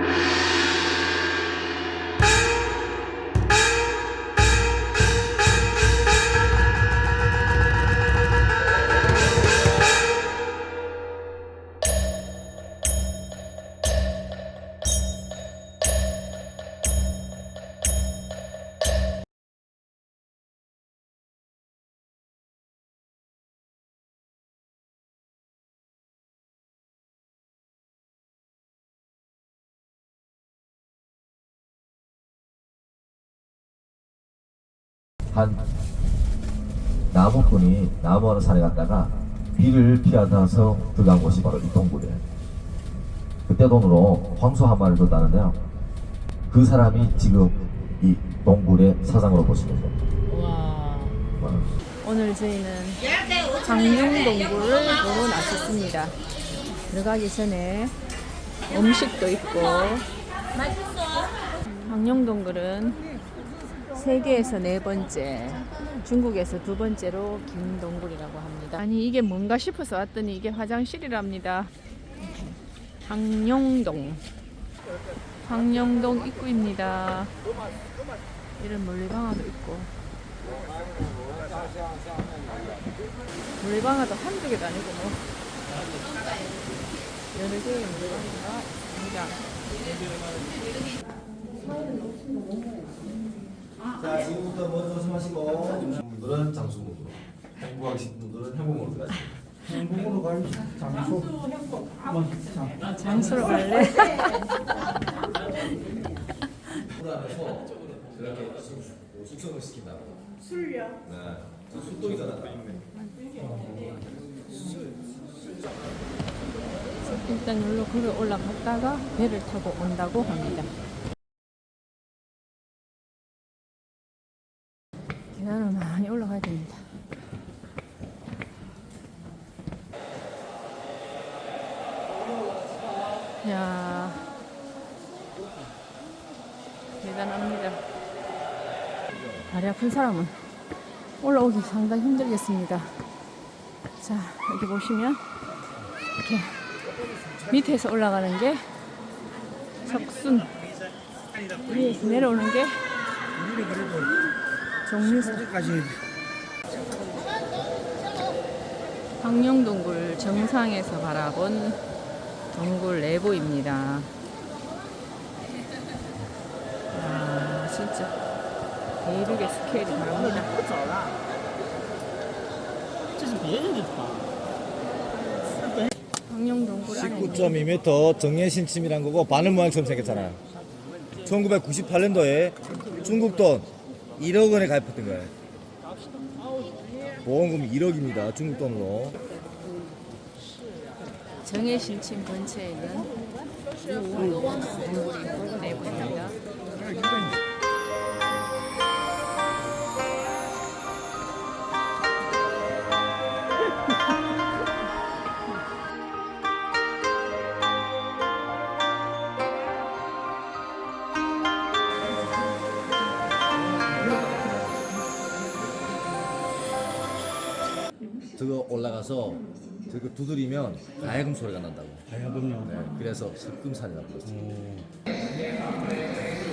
Yeah. 한 나무꾼이 나무 어느 산에 갔다가 비를 피하다서 들어간 곳이 바로 이 동굴이에요. 그때 돈으로 황소 한 마리를 줬다는데요. 그 사람이 지금 이 동굴의 사장으로 보시면 돼요. 와. 어, 오늘 저희는 장룡동굴을 보러 나섰습니다. 들어가기 전에 음식도 있고 장룡동굴은 세계에서 네 번째, 중국에서 두 번째로 긴 동굴이라고 합니다. 아니 이게 뭔가 싶어서 왔더니 이게 화장실이랍니다. 장룡동, 장룡동 입구입니다. 이런 물리방아도 있고. 물방아도 한두 개도 아니고 뭐 여러 개의 물방아가 있습니다. 자, 지금부터 먼저 조심하시고. 분들은 장수문으로. 행복하고 싶은 분들은 행복으로 들어가시고 행복으로 갈 장소 장 장소로 갈래? 물 안에서 이렇게 숙- 숙성을 시킨다고. 술요? 네. 숙동이잖아 일단 여기로 걸어 올라갔다가 배를 타고 온다고 합니다. 계단을 많이 올라가야 됩니다. 야 대단합니다. 아픈 사람은 올라오기 상당히 힘들겠습니다. 자, 여기 보시면 이렇게 밑에서 올라가는 게 석순 위에서 내려오는 게 까지 황룡동굴 정상에서 바라본 동굴 내부입니다. 아 진짜 베르게 스케일이 다릅니다. 그렇죠. 19.2m 정예신침이란 거고 바늘 모양처럼 생겼잖아요. 1998년도에 중국 돈 1억 원에 가입했던 거예요. 보험금 1억입니다. 중국 돈으로. 정예신침 근처에 있는 동굴이 있고 내부입니다. 두드리면 가야금 소리가 난다고. 가야금요 네, 그래서 석금산이라고 불렀어요.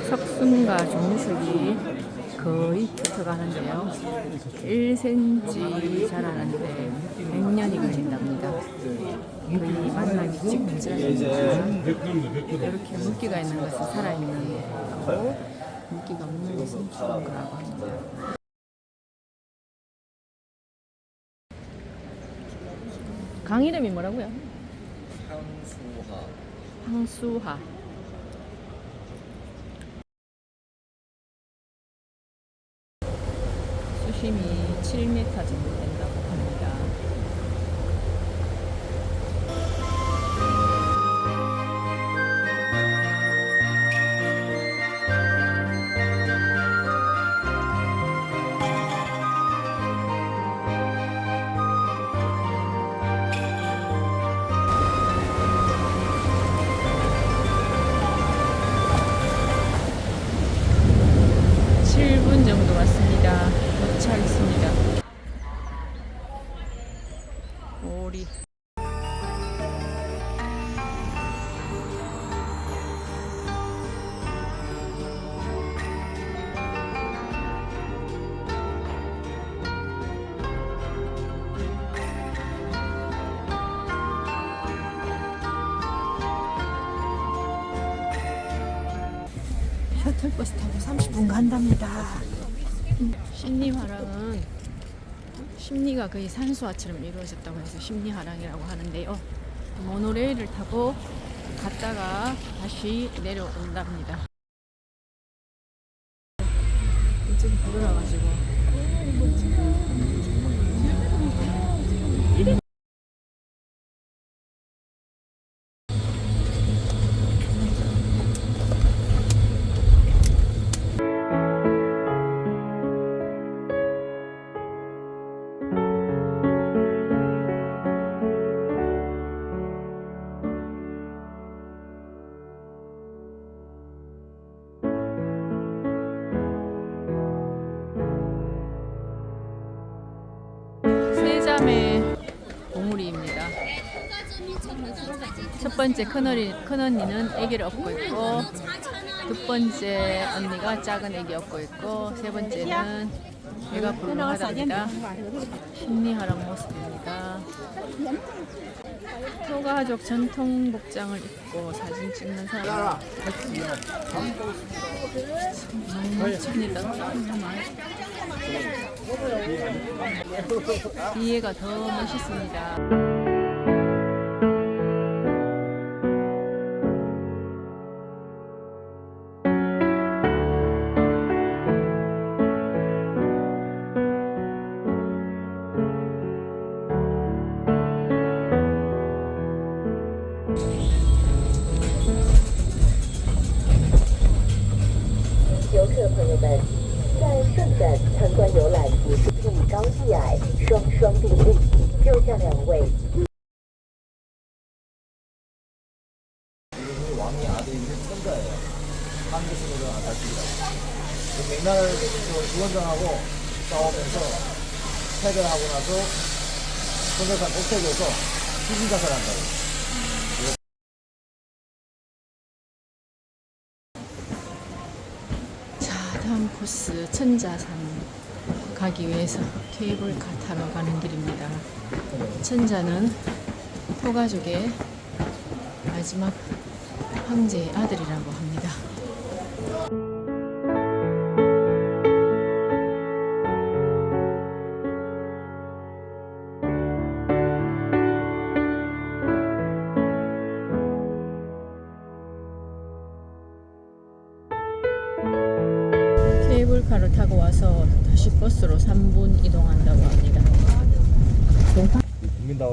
석순과 종석이 거의 붙어가는데요. 1cm 자라는데 100년이 걸린답니다. 거의 만나기 직전. 이렇게 물기가 있는 것은 살아있는 거고, 물기가 없는 것은 죽은 거라고 합니다. 강 이름이 뭐라고요? 향수하. 황수하. 수심이 7m 정도 합니다. 셔틀버스 타고 30분 간답니다. 심리화랑은 심리가 거의 산수화처럼 이루어졌다고 해서 심리화랑이라고 하는데요. 모노레일을 타고 갔다가 다시 내려온답니다. 이쪽이 부드러워가지고 첫 번째 큰언니, 큰언니는 아기를 업고 있고 두 번째 언니가 작은 아기 업고 있고 세 번째는 배가 불멍하답니다. 심리하랑 모습입니다. 토가족 전통 복장을 입고 사진 찍는 사람 너무 멋집니다. 뒤에가 더 멋있습니다. “ 맥락을 유원장하고 싸우면서 패배하고 나서 천자산 옥태줘서 희귀자살 한다고. 자, 다음 코스 천자산 가기 위해서 케이블카 타러 가는 길입니다. 천자는 토가족의 마지막 황제의 아들이라고 합니다.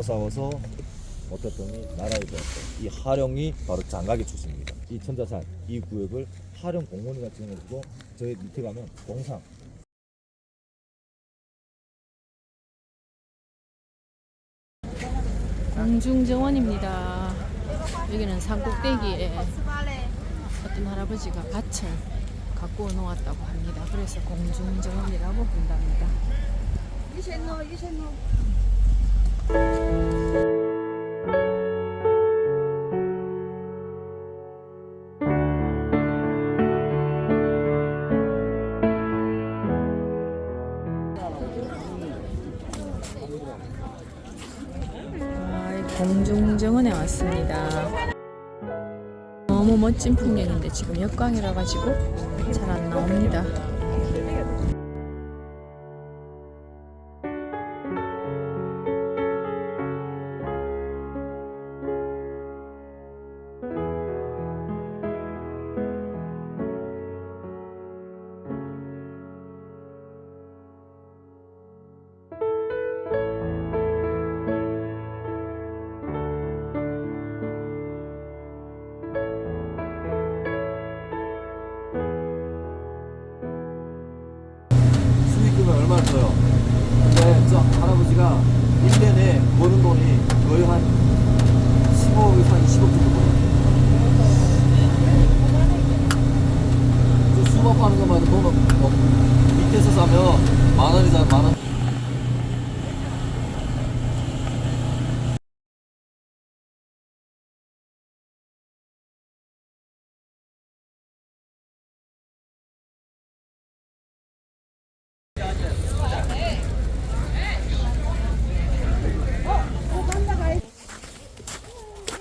싸워서 어땠더니 나라에 되었어. 이 하령이 바로 장각의 출신입니다. 이 천자산 이 구역을 하령 공원이라 지어가지고 저희 밑에 가면 동상 공중정원입니다. 여기는 산꼭대기에 어떤 할아버지가 밭을 갖고 놓았다고 합니다. 그래서 공중정원이라고 부른답니다. 아, 이 공중정원에 왔습니다. 너무 멋진 풍경인데 지금 역광이라 가지고 잘 안 나옵니다. 저 수박 파는 것만 해도 돈 어, 밑에서 사면 만 원이잖아, 만 원.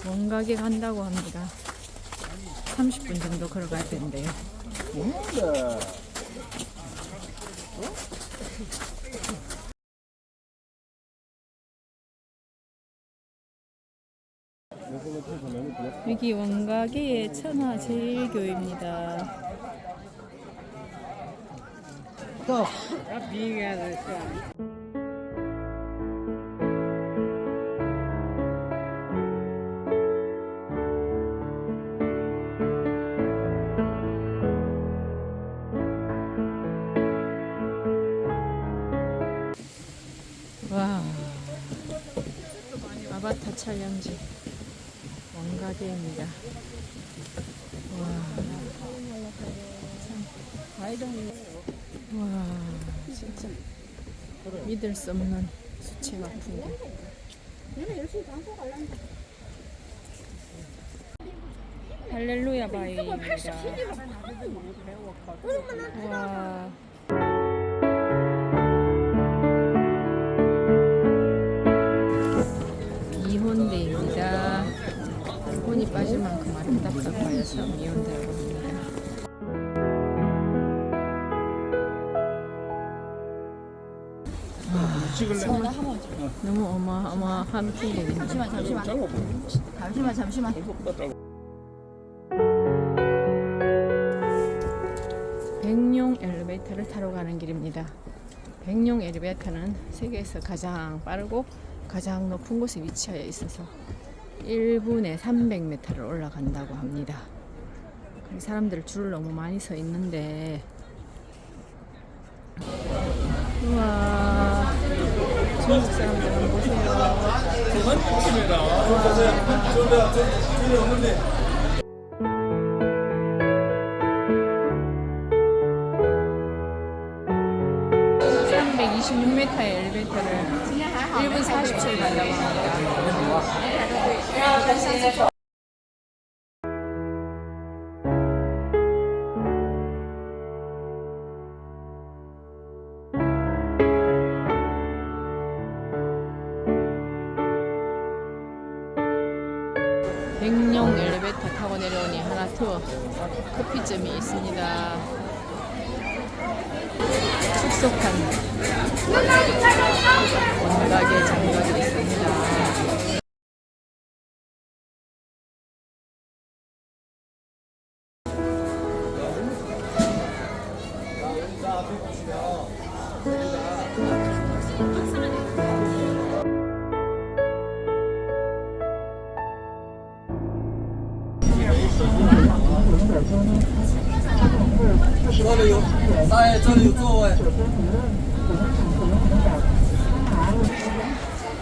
원각에 간다고 합니다. 30분 정도 걸어가야 되 는데요. 여기 원가게의 천하 제일교입니다. 와 촬영지 원가게입니다. 와, 와 진짜 믿을 수 없는 수채 화 풍경. 할렐루야 바위입니다. 와. 혼이 빠질 만큼 아름답다고 하여서 미혼대라고 합니다. 너무 어마어마한 풍경입니다. 잠시만, 잠시만. 잠시만, 잠시만. 백룡 엘리베이터를 타러 가는 길입니다. 백룡 엘리베이터는 세계에서 가장 빠르고 가장 높은 곳에 위치하여 있어서 1분에 300m를 올라간다고 합니다. 그래서 사람들 줄을 너무 많이 서 있는데. 우와. 중국 사람들은 보세요. 1분 40초에 간다고 합니다. 백룡 엘리베이터 타고 내려오니 하나 투어 커피점이 있습니다. 축소판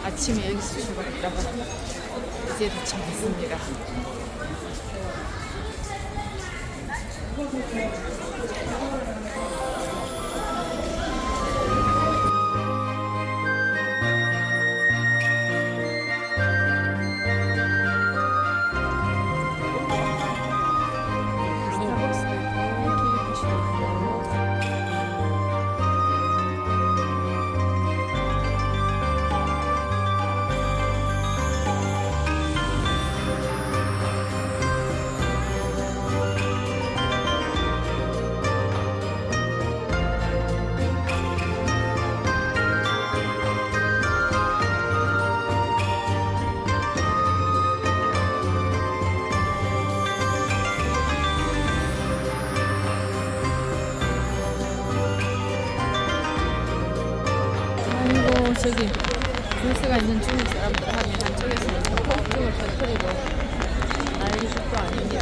아침에 여기서 출발했다가 이제 도착했습니다. 아이고 저기 불스가 있는 중국 사람들 하면 한쪽에서는 폭풍을 터뜨리고 난리도 아닙니다.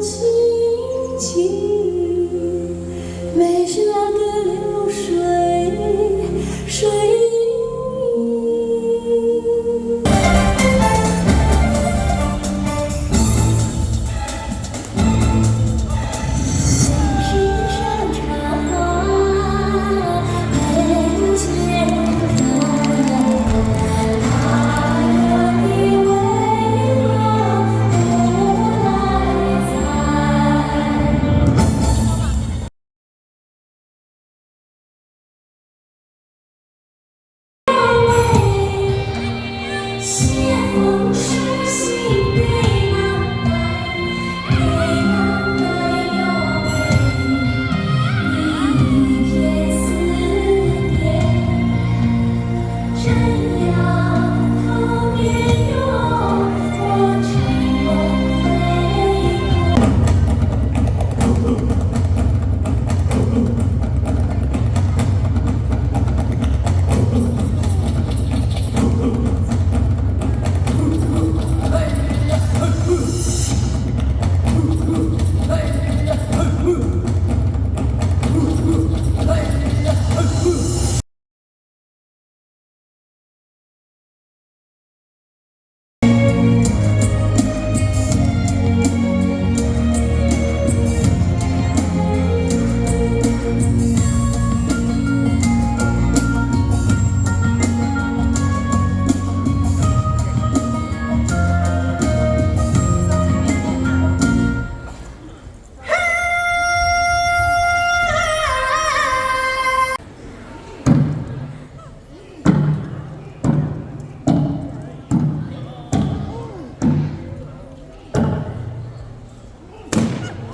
轻轻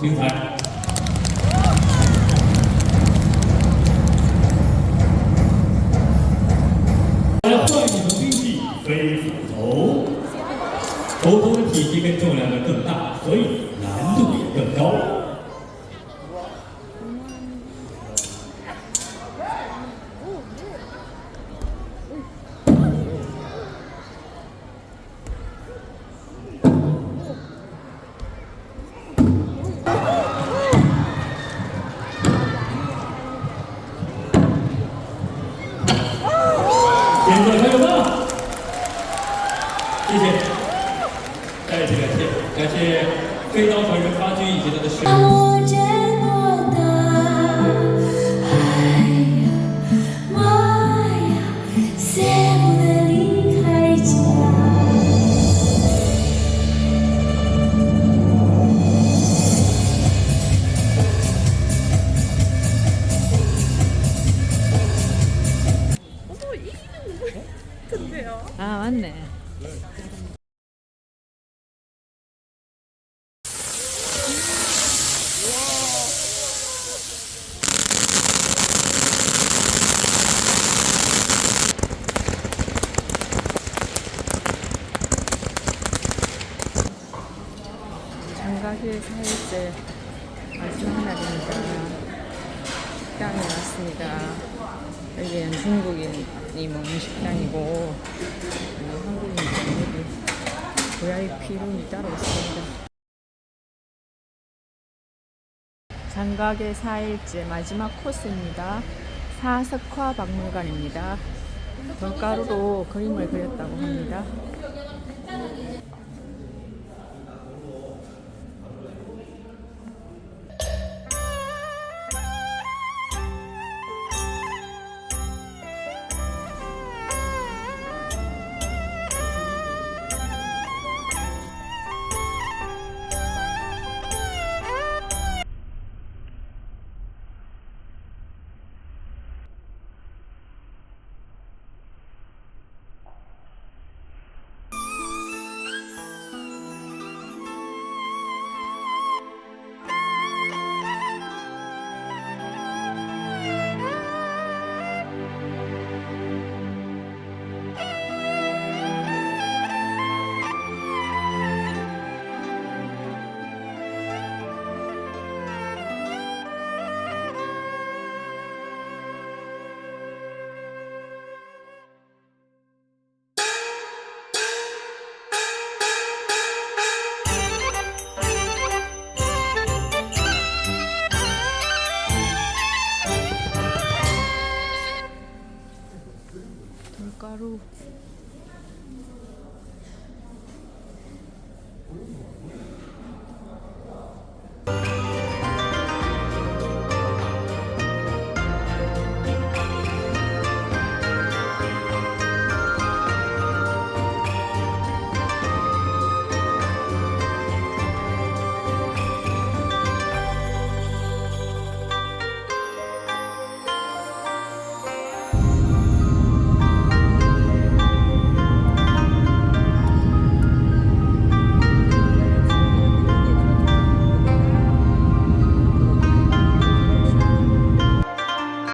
精彩。现在还有吗？谢谢，再次感谢，感谢飞刀传人发军以及他的师 24일째 마지막 날입니다. 식당에 왔습니다. 여기는 중국인이 먹는 식당이고 아, 한국인이 VIP 룸이 따로 있습니다. 장각의 4일째 마지막 코스입니다. 사석화 박물관입니다. 덧가루로 그림을 그렸다고 합니다.